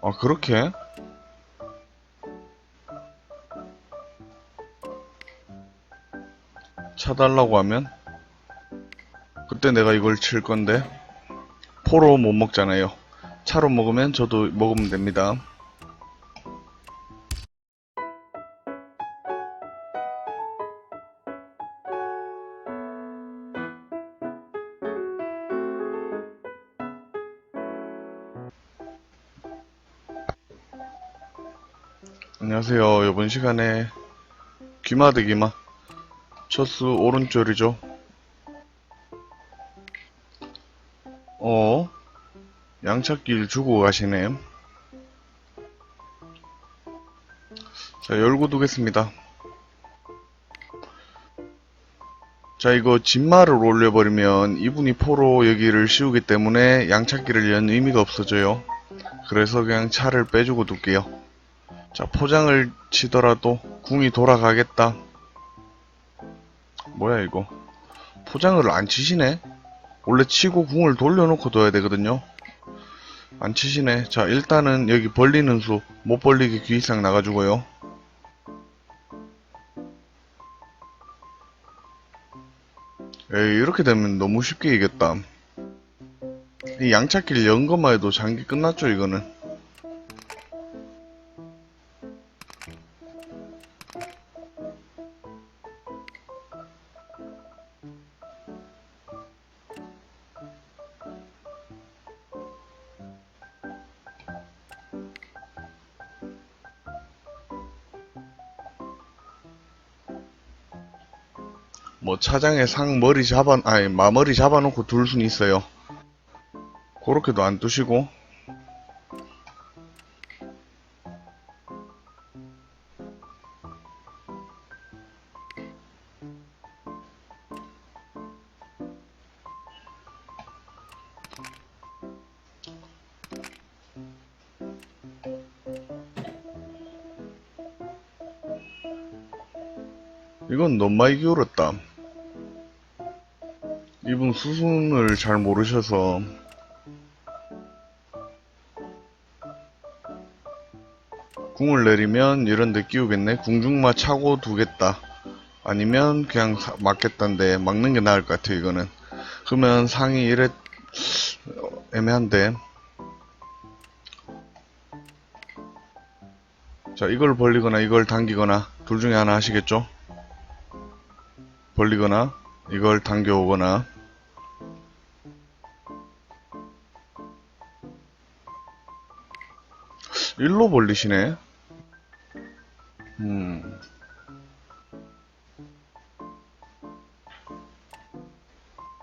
아, 그렇게? 차 달라고 하면? 그때 내가 이걸 칠 건데, 포로 못 먹잖아요. 차로 먹으면 저도 먹으면 됩니다. 안녕하세요. 이번 시간에 귀마대 귀마 첫수 오른쪽이죠. 어? 양찾기를 주고 가시네. 자, 열고 두겠습니다. 자, 이거 진마를 올려버리면 이분이 포로 여기를 씌우기 때문에 양찾기를 연 의미가 없어져요. 그래서 그냥 차를 빼주고 둘게요. 자, 포장을 치더라도 궁이 돌아가겠다. 뭐야, 이거. 포장을 안 치시네? 원래 치고 궁을 돌려놓고 둬야 되거든요. 안 치시네. 자, 일단은 여기 벌리는 수, 못 벌리게 귀 이상 나가주고요. 에이, 이렇게 되면 너무 쉽게 이겼다. 이 양찾기를 연 것만 해도 장기 끝났죠, 이거는. 뭐 차장에 상 머리 잡아 아니 마머리 잡아놓고 둘 순 있어요. 그렇게도 안 두시고 이건 너무 많이 기울었다. 이분 수순을 잘 모르셔서 궁을 내리면 이런데 끼우겠네. 궁중마 차고 두겠다. 아니면 그냥 사- 맞겠다는데 막는 게 나을 것 같아요. 이거는. 그러면 상이 이래 어, 애매한데. 자 이걸 벌리거나 이걸 당기거나 둘 중에 하나 하시겠죠? 벌리거나 이걸 당겨오거나 일로 벌리시네 음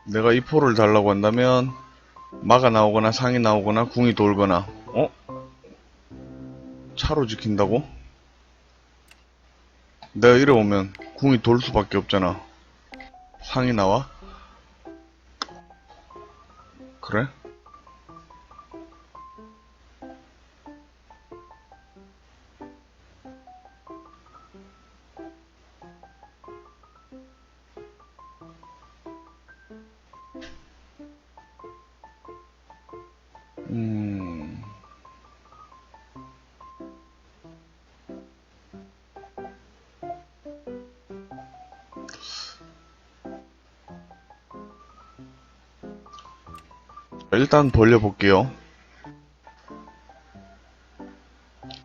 내가 이 포를 달라고 한다면 마가 나오거나 상이 나오거나 궁이 돌거나 어? 차로 지킨다고? 내가 이래 오면 궁이 돌 수밖에 없잖아 상이 나와? 그래? 음... 일단 벌려볼게요.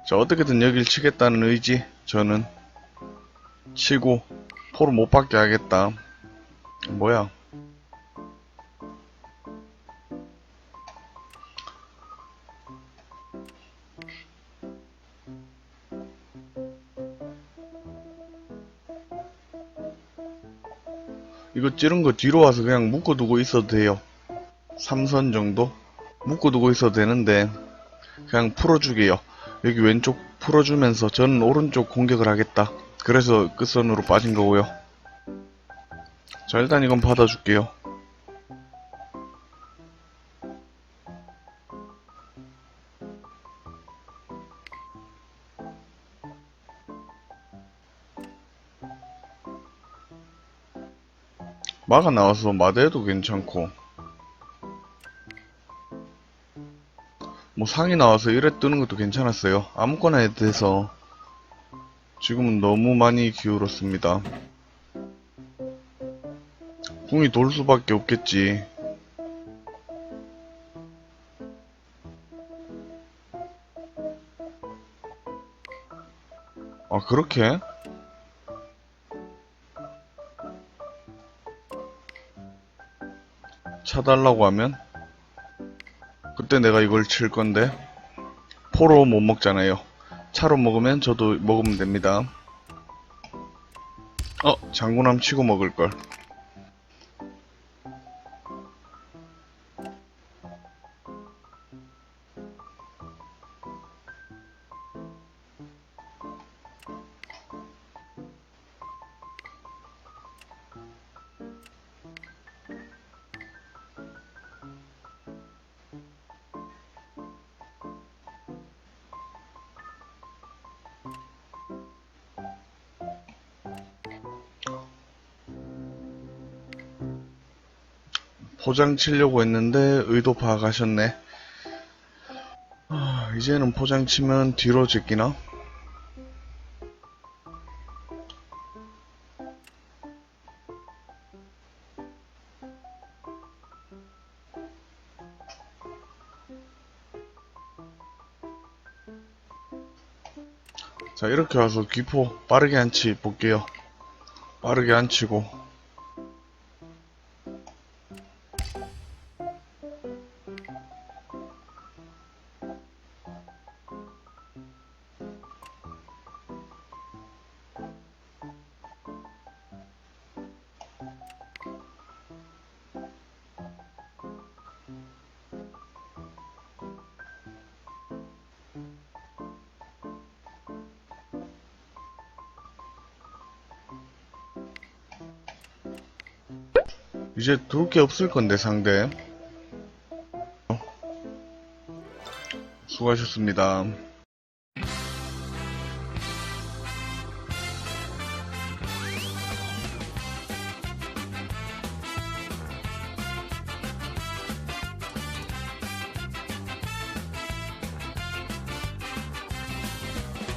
자, 어떻게든 여길 치겠다는 의지, 저는. 치고, 포를 못 받게 하겠다. 뭐야. 이거 찌른 거 뒤로 와서 그냥 묶어두고 있어도 돼요. 3선 정도? 묶어두고 있어도 되는데 그냥 풀어주게요. 여기 왼쪽 풀어주면서 저는 오른쪽 공격을 하겠다. 그래서 끝선으로 빠진 거고요. 자 일단 이건 받아줄게요. 마가 나와서 마대도 괜찮고 뭐 상이 나와서 이래 뜨는 것도 괜찮았어요. 아무거나 해도 돼서 지금은 너무 많이 기울었습니다. 궁이 돌 수밖에 없겠지. 아, 그렇게? 차달라고 하면? 그때 내가 이걸 칠 건데, 포로 못 먹잖아요. 차로 먹으면 저도 먹으면 됩니다. 어, 장군함 치고 먹을걸. 포장 치려고 했는데 의도 파악하셨네. 아, 이제는 포장 치면 뒤로 제끼나? 자, 이렇게 와서 귀포 빠르게 한치 볼게요. 빠르게 한치고. 이제 둘게 없을 건데, 상대. 수고하셨습니다.